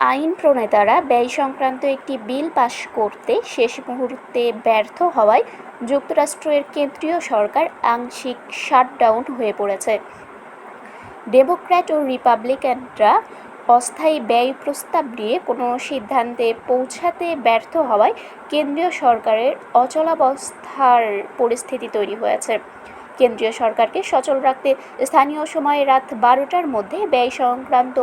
আইন প্রণেতারা ব্যয় সংক্রান্ত একটি বিল পাশ করতে শেষ মুহূর্তে ব্যর্থ হওয়ায় যুক্তরাষ্ট্রের কেন্দ্রীয় সরকার আংশিক শাটডাউন হয়ে পড়েছে। ডেমোক্র্যাট ও রিপাবলিকানরা অস্থায়ী ব্যয় প্রস্তাব নিয়ে কোনো সিদ্ধান্তে পৌঁছাতে ব্যর্থ হওয়ায় কেন্দ্রীয় সরকারের অচলাবস্থার পরিস্থিতি তৈরি হয়েছে। কেন্দ্রীয় সরকারকে সচল রাখতে স্থানীয় সময়ে রাত বারোটার মধ্যে ব্যয় সংক্রান্ত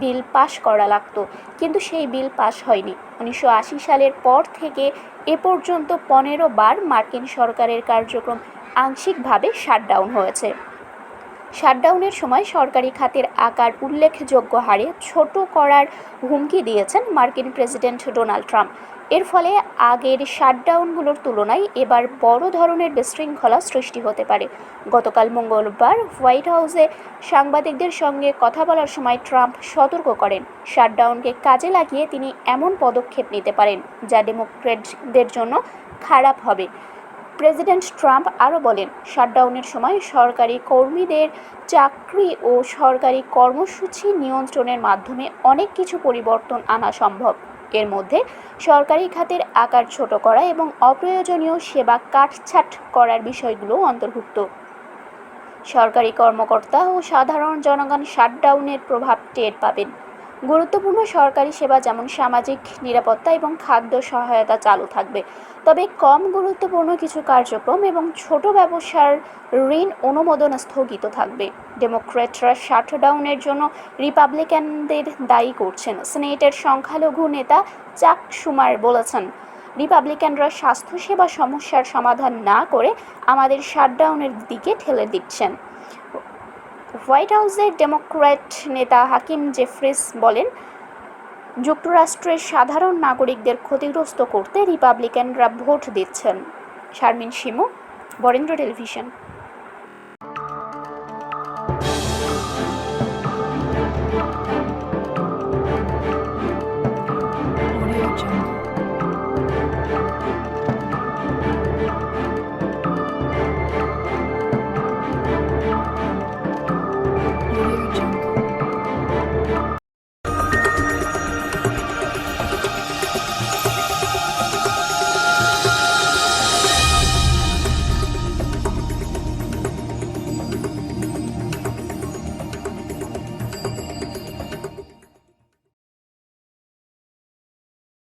বিল পাশ করা লাগত। কিন্তু সেই বিল পাশ হয়নি। উনিশশো আশি সালের পর থেকে এ পর্যন্ত পনেরো বার মার্কিন সরকারের কার্যক্রম আংশিকভাবে শাটডাউন হয়েছে। শাটডাউনের সময় সরকারি খাতের আকার উল্লেখযোগ্য হারে ছোট করার হুমকি দিয়েছেন মার্কিন প্রেসিডেন্ট ডোনাল্ড ট্রাম্প। এর ফলে আগের শাটডাউনগুলোর তুলনায় এবার বড় ধরনের বিশৃঙ্খলা সৃষ্টি হতে পারে। গতকাল মঙ্গলবার হোয়াইট হাউসে সাংবাদিকদের সঙ্গে কথা বলার সময় ট্রাম্প সতর্ক করেন, শাটডাউনকে কাজে লাগিয়ে তিনি এমন পদক্ষেপ নিতে পারেন যা ডেমোক্রেটদের জন্য খারাপ হবে। প্রেসিডেন্ট ট্রাম্প আরও বলেন, শাটডাউনের সময় সরকারি কর্মীদের চাকরি ও সরকারি কর্মসূচি নিয়ন্ত্রণের মাধ্যমে অনেক কিছু পরিবর্তন আনা সম্ভব। এর মধ্যে সরকারি খাতের আকার ছোট করা এবং অপ্রয়োজনীয় সেবা কাটছাট করার বিষয়গুলো অন্তর্ভুক্ত। সরকারি কর্মকর্তা ও সাধারণ জনগণ শাটডাউনের প্রভাব টের পাবেন। গুরুত্বপূর্ণ সরকারি সেবা যেমন সামাজিক নিরাপত্তা এবং খাদ্য সহায়তা চালু থাকবে। তবে কম গুরুত্বপূর্ণ কিছু কার্যক্রম এবং ছোট ব্যবসার ঋণ অনুমোদন স্থগিত থাকবে। ডেমোক্রেটরা শাটডাউনের জন্য রিপাবলিকানদের দায়ী করছেন। সিনেটের সংখ্যালঘু নেতা চাক সুমার বলেছেন, রিপাবলিকানরা স্বাস্থ্যসেবা সমস্যার সমাধান না করে আমাদের শাটডাউনের দিকে ঠেলে দিচ্ছেন। হোয়াইট হাউসের ডেমোক্র্যাট নেতা হাকিম জেফ্রিস বলেন যুক্তরাষ্ট্রের সাধারণ নাগরিকদের ক্ষতিগ্রস্ত করতে রিপাবলিকানরা ভোট দিচ্ছেন। শারমিন শিমু, বরেন্দ্র টেলিভিশন। future.